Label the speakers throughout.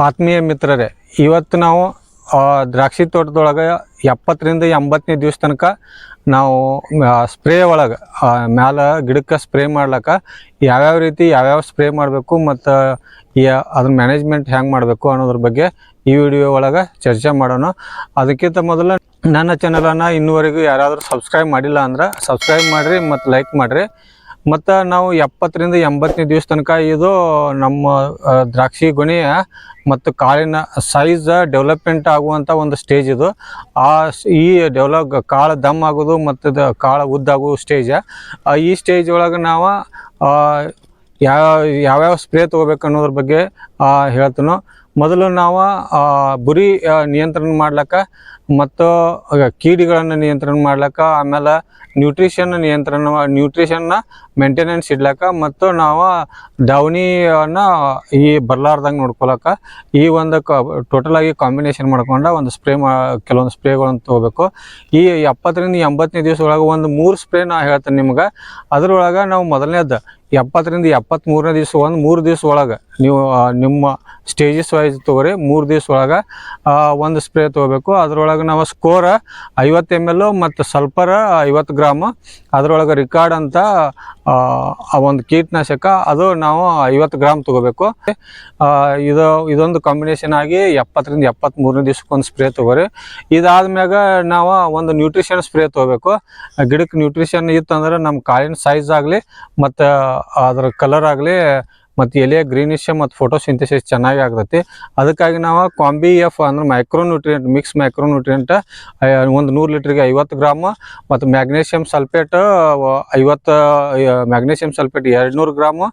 Speaker 1: ಆತ್ಮೀಯ ಮಿತ್ರರೇ, ಇವತ್ತು ನಾವು ದ್ರಾಕ್ಷಿ ತೋಟದೊಳಗೆ ಎಪ್ಪತ್ತರಿಂದ ಎಂಬತ್ತನೇ ದಿವಸ ತನಕ ನಾವು ಸ್ಪ್ರೇ ಒಳಗೆ ಮ್ಯಾಲ ಗಿಡಕ್ಕೆ ಸ್ಪ್ರೇ ಮಾಡ್ಲಿಕ್ಕೆ ಯಾವ್ಯಾವ ರೀತಿ ಯಾವ್ಯಾವ ಸ್ಪ್ರೇ ಮಾಡಬೇಕು ಮತ್ತು ಅದ್ರ ಮ್ಯಾನೇಜ್ಮೆಂಟ್ ಹೆಂಗೆ ಮಾಡಬೇಕು ಅನ್ನೋದ್ರ ಬಗ್ಗೆ ಈ ವಿಡಿಯೋ ಒಳಗೆ ಚರ್ಚೆ ಮಾಡೋಣ. ಅದಕ್ಕಿಂತ ಮೊದಲು ನನ್ನ ಚಾನಲನ್ನು ಇನ್ನೂವರೆಗೂ ಯಾರಾದರೂ ಸಬ್ಸ್ಕ್ರೈಬ್ ಮಾಡಿಲ್ಲ ಅಂದ್ರೆ ಸಬ್ಸ್ಕ್ರೈಬ್ ಮಾಡಿರಿ ಮತ್ತು ಲೈಕ್ ಮಾಡಿರಿ. ಮತ್ತು ನಾವು ಎಪ್ಪತ್ತರಿಂದ ಎಂಬತ್ತನೇ ದಿವಸ ತನಕ ಇದು ನಮ್ಮ ದ್ರಾಕ್ಷಿ ಗೊನೆಯ ಮತ್ತು ಕಾಳಿನ ಸೈಜ್ ಡೆವಲಪ್ಮೆಂಟ್ ಆಗುವಂಥ ಒಂದು ಸ್ಟೇಜ್ ಇದು. ಆ, ಈ ಡೆವಲಪ್ ಕಾಳು ದಮ್ ಆಗೋದು ಮತ್ತು ಕಾಳು ಉದ್ದಾಗೋ ಸ್ಟೇಜ್ ಈ ಸ್ಟೇಜ್ ಒಳಗೆ ನಾವು ಯಾವ, ಯಾವ್ಯಾವ ಸ್ಪ್ರೇ ತೊಗೋಬೇಕು ಅನ್ನೋದ್ರ ಬಗ್ಗೆ ಹೇಳ್ತೀನೋ. ಮೊದಲು ನಾವು ಬುರಿ ನಿಯಂತ್ರಣ ಮಾಡ್ಲಿಕ್ಕೆ ಮತ್ತು ಕೀಡಿಗಳನ್ನು ನಿಯಂತ್ರಣ ಮಾಡ್ಲಿಕ್ಕೆ, ಆಮೇಲೆ ನ್ಯೂಟ್ರಿಷನ್ ನಿಯಂತ್ರಣ ನ್ಯೂಟ್ರಿಷನ್ನ ಮೇಂಟೆನೆನ್ಸ್ ಇಡ್ಲಕ್ಕ ಮತ್ತು ನಾವು ಡೌನಿಯನ್ನು ಈ ಬರ್ಲಾರ್ದಂಗೆ ನೋಡ್ಕೊಳಕ್ಕೆ ಈ ಒಂದು ಕ ಟೋಟಲ್ ಆಗಿ ಕಾಂಬಿನೇಷನ್ ಮಾಡ್ಕೊಂಡು ಒಂದು ಸ್ಪ್ರೇ ಮಾ, ಕೆಲವೊಂದು ಸ್ಪ್ರೇಗಳನ್ನು ತೊಗೋಬೇಕು. ಈ ಎಪ್ಪತ್ತರಿಂದ ಎಂಬತ್ತನೇ ದಿವಸ ಒಂದು ಮೂರು ಸ್ಪ್ರೇ ನಾ ಹೇಳ್ತೇನೆ ನಿಮ್ಗೆ. ಅದರೊಳಗೆ ನಾವು ಮೊದಲನೇದು ಎಪ್ಪತ್ತರಿಂದ ಎಪ್ಪತ್ತ್ಮೂರನೇ ದಿವಸ ಒಂದು ಮೂರು ದಿವಸ ಒಳಗೆ. ನೀವು ನಿಮ್ಮ ಸ್ಟೇಜಸ್ ವೈಸ್ ತೊಗೊರಿ ಮೂರು ದಿವಸ ಒಳಗೆ ಒಂದು ಸ್ಪ್ರೇ ತೊಗೋಬೇಕು. ಅದರೊಳಗೆ ನಾವು ಸ್ಕೋರ ಐವತ್ತು ಎಂ ಎಲ್ ಮತ್ತು ಸಲ್ಫರ್ ಐವತ್ತು ಗ್ರಾಮ್ ಅದರೊಳಗೆ ರಿಕಾರ್ಡ್ ಅಂತ ಆ, ಒಂದು ಕೀಟನಾಶಕ ಅದು ನಾವು ಐವತ್ತು ಗ್ರಾಮ್ ತೊಗೋಬೇಕು. ಇದು ಇದೊಂದು ಕಾಂಬಿನೇಷನ್ ಆಗಿ ಎಪ್ಪತ್ತರಿಂದ ಎಪ್ಪತ್ತ್ಮೂರನೇ ದಿವ್ಸಕ್ಕೊಂದು ಸ್ಪ್ರೇ ತೊಗೋರಿ. ಇದಾದ್ಮ್ಯಾಗ ನಾವು ಒಂದು ನ್ಯೂಟ್ರಿಷನ್ ಸ್ಪ್ರೇ ತೊಗೋಬೇಕು. ಗಿಡಕ್ಕೆ ನ್ಯೂಟ್ರಿಷನ್ ಇತ್ತಂದ್ರೆ ನಮ್ಮ ಕಾಳಿನ ಸೈಜ್ ಆಗಲಿ ಮತ್ತು ಅದ್ರ ಕಲರ್ ಆಗಲಿ ಮತ್ತು ಎಲೆ ಗ್ರೀನಿಶ್ ಮತ್ತು ಫೋಟೋಸಿಂಥಸಿಸ್ ಚೆನ್ನಾಗಿ ಆಗ್ತೈತಿ. ಅದಕ್ಕಾಗಿ ನಾವು ಕಾಂಬಿ ಎಫ್ ಅಂದ್ರೆ micro nutrient mix micro nutrient ಒಂದು ನೂರು ಲೀಟ್ರಿಗೆ ಐವತ್ತು ಗ್ರಾಮ್ ಮತ್ತು ಮ್ಯಾಗ್ನೇಷಿಯಮ್ ಸಲ್ಫೇಟ್ ಐವತ್ತು ಮ್ಯಾಗ್ನೇಷಿಯಮ್ ಸಲ್ಫೇಟ್ ಎರಡು ನೂರು ಗ್ರಾಮು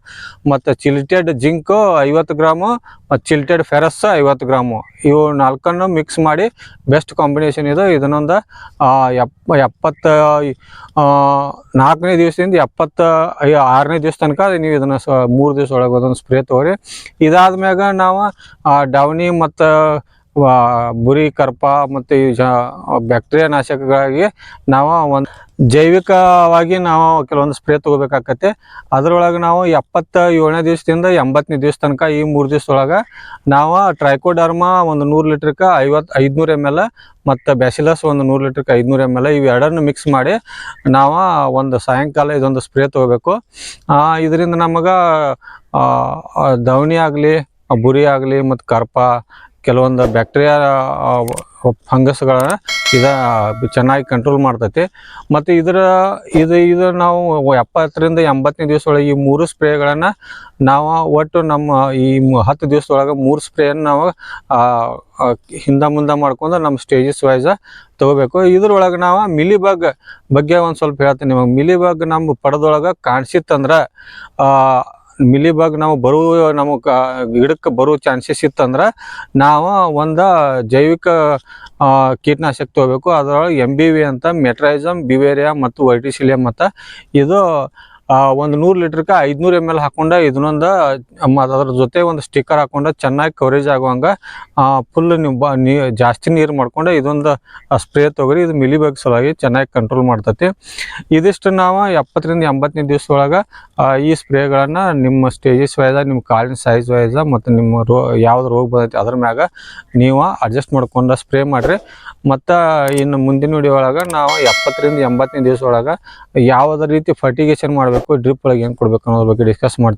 Speaker 1: ಮತ್ತು ಚಿಲ್ಟೆಡ್ ಜಿಂಕ್ ಐವತ್ತು ಗ್ರಾಮು ಮತ್ತು ಚಿಲ್ಟೆಡ್ ಫೆರಸ್ ಐವತ್ತು ಗ್ರಾಮು. ಇವು ನಾಲ್ಕನ್ನು ಮಿಕ್ಸ್ ಮಾಡಿ ಬೆಸ್ಟ್ ಕಾಂಬಿನೇಷನ್ ಇದು. ಇದನ್ನೊಂದು ಎಪ್, ಎಪ್ಪತ್ತ ನಾಲ್ಕನೇ ದಿವಸದಿಂದ ಎಪ್ಪತ್ತ ಆರನೇ ದಿವಸ ತನಕ ನೀವು ಇದನ್ನು ಸ, ಮೂರು ದಿವಸ ಒಳಗೆ ಒಂದೊಂದು ಸ್ಪ್ರೇ ತೊಗೊರಿ ಇದಾದ್ಮ್ಯಾಗ ನಾವು ಆ, ಡೌನಿ ಮತ್ತು ಬುರಿ, ಕರ್ಪ ಮತ್ತು ಈ ಜ ಬ್ಯಾಕ್ಟೀರಿಯಾ ನಾಶಕಗಳಿಗೆ ನಾವು ಒಂದು ಜೈವಿಕವಾಗಿ ನಾವು ಕೆಲವೊಂದು ಸ್ಪ್ರೇ ತೊಗೋಬೇಕಾಕತ್ತೆ. ಅದರೊಳಗೆ ನಾವು ಎಪ್ಪತ್ತ ಏಳನೇ ದಿವಸದಿಂದ ಎಂಬತ್ತನೇ ದಿವಸ ತನಕ ಈ ಮೂರು ದಿವಸದೊಳಗೆ ನಾವು ಟ್ರೈಕೋಡರ್ಮ ಒಂದು ನೂರು ಲೀಟ್ರಕ್ಕೆ ಐವತ್ತು, ಐದುನೂರು ಎಂ ಎಲ್ ಮತ್ತು ಬ್ಯಾಸಿಲಸ್ ಒಂದು ನೂರು ಲೀಟ್ರಕ್ಕೆ ಐದುನೂರು ಎಂ ಎಲ್ ಇವೆರಡನ್ನು ಮಿಕ್ಸ್ ಮಾಡಿ ನಾವು ಒಂದು ಸಾಯಂಕಾಲ ಇದೊಂದು ಸ್ಪ್ರೇ ತೊಗೋಬೇಕು. ಇದರಿಂದ ನಮಗೆ ದವಣಿ ಆಗಲಿ ಬುರಿ ಆಗಲಿ ಮತ್ತು ಕರ್ಪ ಕೆಲವೊಂದು ಬ್ಯಾಕ್ಟೀರಿಯಾ ಫಂಗಸ್ಗಳನ್ನ ಇದ, ಚೆನ್ನಾಗಿ ಕಂಟ್ರೋಲ್ ಮಾಡ್ತೈತಿ. ಮತ್ತು ಇದರ, ಇದು ಇದು ನಾವು ಎಪ್ಪತ್ತರಿಂದ ಎಂಬತ್ತನೇ ದಿವಸ ಒಳಗೆ ಈ ಮೂರು ಸ್ಪ್ರೇಗಳನ್ನು ನಾವು ಒಟ್ಟು ನಮ್ಮ ಈ ಹತ್ತು ದಿವಸದೊಳಗೆ ಮೂರು ಸ್ಪ್ರೇಯನ್ನು ನಾವು ಹಿಂದೆ ಮುಂದೆ ಮಾಡ್ಕೊಂಡು ನಮ್ಮ ಸ್ಟೇಜಸ್ ವೈಸ ತಗೋಬೇಕು. ಇದ್ರೊಳಗೆ ನಾವು ಮಿಲಿಬಗ್ ಬಗ್ಗೆ ಒಂದು ಸ್ವಲ್ಪ ಹೇಳ್ತೀನಿ ನಿಮಗೆ. ಮಿಲಿಬಗ್ ನಮ್ಮ ಪಡದೊಳಗೆ ಕಾಣಿಸಿತ್ತಂದ್ರೆ ಮಿಲಿಬಗ್ ನಾವು ಬರುವ ನಮಗೆ ಗಿಡಕ್ಕೆ ಬರೋ ಚಾನ್ಸಸ್ ಇತ್ತಂದ್ರೆ ನಾವು ಒಂದು ಜೈವಿಕ ಕೀಟನಾಶಕ ತಗೋಬೇಕು. ಅದರೊಳಗೆ ಎಂ ಬಿ ವಿ ಅಂತ ಮೆಟ್ರೈಸಮ್ ಬಿವೇರಿಯಾ ಮತ್ತು ವೈಟಿಸಿಲಿಯಮ್ ಮತ್ತು ಇದು ಒಂದು ನೂರು ಲೀಟ್ರಕ್ಕೆ ಐದುನೂರು ಎಂ ಎಲ್ ಹಾಕೊಂಡ ಇದನ್ನೊಂದ ಅದ್ರ ಜೊತೆ ಒಂದು ಸ್ಟಿಕ್ಕರ್ ಹಾಕೊಂಡ ಚೆನ್ನಾಗಿ ಕವರೇಜ್ ಆಗುವಂಗೆ ಫುಲ್ ನೀವು ಜಾಸ್ತಿ ನೀರು ಮಾಡ್ಕೊಂಡು ಇದೊಂದು ಸ್ಪ್ರೇ ತೊಗರಿ, ಇದು ಮಿಲಿಬಗ್ ಸಲುವಾಗಿ ಚೆನ್ನಾಗಿ ಕಂಟ್ರೋಲ್ ಮಾಡ್ತತಿ. ಇದಿಷ್ಟು ನಾವು ಎಪ್ಪತ್ತರಿಂದ ಎಂಬತ್ತನೇ ದಿವಸ ಒಳಗೆ ಈ ಸ್ಪ್ರೇಗಳನ್ನು ನಿಮ್ಮ ಸ್ಟೇಜಸ್ ವೈಸ ನಿಮ್ಮ ಕಾಲಿನ ಸೈಜ್ ವೈಸ ಮತ್ತು ನಿಮ್ಮ ರೋ, ಯಾವ್ದು ರೋಗ ಬಂದೈತಿ ಅದ್ರ ಮ್ಯಾಗ ನೀವು ಅಡ್ಜಸ್ಟ್ ಮಾಡ್ಕೊಂಡು ಸ್ಪ್ರೇ ಮಾಡಿರಿ. ಮತ್ತು ಇನ್ನು ಮುಂದಿನ ಒಳಗೆ ನಾವು ಎಪ್ಪತ್ತರಿಂದ ಎಂಬತ್ತನೇ ದಿವಸ ಒಳಗೆ ಯಾವುದೇ ರೀತಿ ಫರ್ಟಿಗೇಷನ್ ಮಾಡಬೇಕು ಡ್ರಿಪ್ ಒಳಗೆ ಏನು ಕೊಡಬೇಕು ಅನ್ನೋದ್ರ ಬಗ್ಗೆ ಡಿಸ್ಕಸ್ ಮಾಡ್ತೀವಿ.